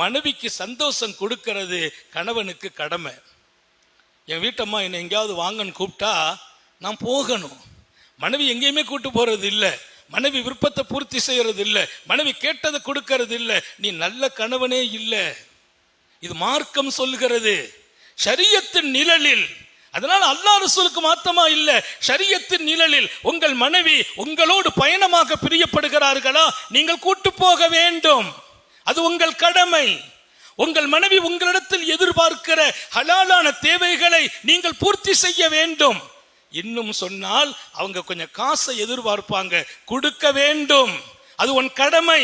மனைவிக்கு சந்தோஷம் கொடுக்கறது கணவனுக்கு கடமை. என் வீட்டம்மா என்னை எங்கேயாவது வாங்கன்னு கூப்பிட்டா நான் போகணும். மனைவி எங்கேயுமே கூட்டு போறது இல்லை. மனைவி விருப்பத்தை பூர்த்தி செய்யறது இல்லை. மனைவி கேட்டதை கொடுக்கறது இல்லை. நீ நல்ல கணவனே இல்லை. இது மார்க்கம் சொல்கிறது. சரியத்தின் நிழலில். அதனால் அல்லா ரசூலுக்கு மாத்தமா இல்ல. சரியத்தின் நிழலில் உங்கள் மனைவி உங்களோடு பயணமாக பிரியப்படுகிறார்களா? நீங்கள் கூட்டு போக வேண்டும். அது உங்கள் கடமை. உங்கள் மனைவி உங்களிடத்தில் எதிர்பார்க்கிற ஹலாலான தேவைகளை நீங்கள் பூர்த்தி செய்ய வேண்டும். இன்னும் சொன்னால் அவங்க கொஞ்சம் காசை எதிர்பார்ப்பாங்க. கொடுக்க வேண்டும். அது உன் கடமை.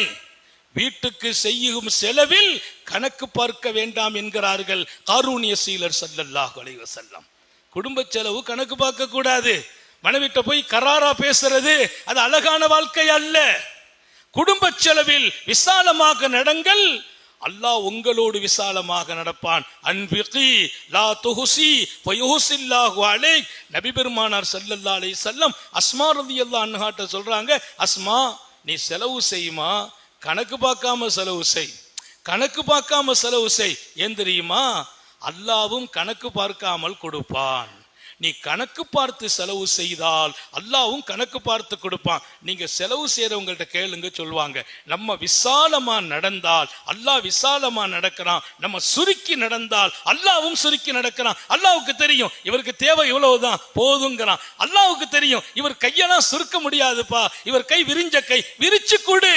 வீட்டுக்கு செய்யும் செலவில் கணக்கு பார்க்க வேண்டாம் என்கிறார்கள் காரூணிய சீலர் சல்லல்லாஹ் அலைவ செல்லம் குடும்ப செலவு கணக்கு பார்க்க கூடாது. மனைவிட்ட போய் கராரா பேசுறது அது அழகான வாழ்க்கை அல்ல. குடும்ப செலவில் விசாலமாக நடங்கள். அல்லாஹ் உங்களோடு விசாலமாக நடப்பான். அன்பிகி லா துஹுசி ஃபயுஹுசில்லாஹு அலை நபி பெருமானார் ஸல்லல்லாஹு அலைஹி வஸல்லம் அஸ்மா அல்லா அன்ஹாட்ட சொல்றாங்க அஸ்மா நீ செலவு செய்யுமா? கணக்கு பார்க்காம செலவு செய். கணக்கு பார்க்காம செலவு செய். ஏன் தெரியுமா? அல்லாவும் கணக்கு பார்க்காமல் கொடுப்பான். நீ கணக்கு பார்த்து செலவு செய்தால் அல்லாவும் கணக்கு பார்த்து கொடுப்பான். நீங்க செலவு செய்யறவங்கள்ட்ட கேளுங்க சொல்லுவாங்க. நம்ம விசாலமா நடந்தால் அல்லாஹ் விசாலமா நடக்கிறான். நம்ம சுருக்கி நடந்தால் அல்லாவும் சுருக்கி நடக்கிறான். அல்லாவுக்கு தெரியும் இவருக்கு தேவை இவ்வளவுதான் போதுங்கிறான். அல்லாவுக்கு தெரியும் இவர் கையெல்லாம் சுருக்க முடியாதுப்பா. இவர் கை விரிஞ்ச கை விரிச்சு கொடு.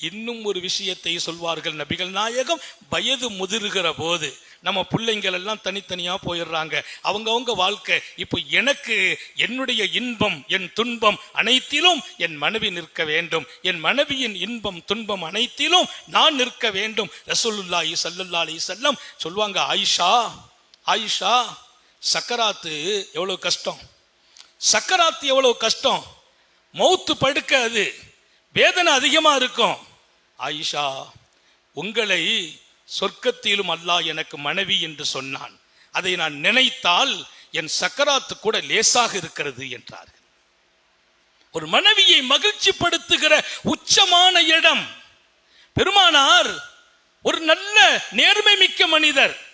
இன்னும் ஒரு விஷயத்தை சொல்வார்கள் நபிகள் நாயகம். வயது முதிர்கிற போது நம்ம பிள்ளைங்கள் எல்லாம் தனித்தனியா போயிடுறாங்க. அவங்கவுங்க வாழ்க்கை இப்போ எனக்கு என்னுடைய இன்பம் என் துன்பம் அனைத்திலும் என் மனைவி நிற்க வேண்டும். என் மனைவியின் இன்பம் துன்பம் அனைத்திலும் நான் நிற்க வேண்டும். ரசூலுல்லாஹி சல்லுல்லா அலி செல்லம் சொல்லுவாங்க ஆயிஷா ஆயிஷா சக்கராத்து எவ்வளோ கஷ்டம்? சக்கராத்து எவ்வளோ கஷ்டம்? மௌத்து படுக்க அது வேதனை அதிகமாக இருக்கும். ஆயிஷா உங்களை சொர்க்கத்திலும் அல்லாஹ் எனக்கு மனைவி என்று சொன்னான். அதை நான் நினைத்தால் என் சக்கராத்து கூட லேசாக இருக்கிறது என்றார் ஒரு மனைவியை மகிழ்ச்சிப்படுத்துகிற உச்சமான இடம். பெருமானார் ஒரு நல்ல நேர்மை மிக்க மனிதர்.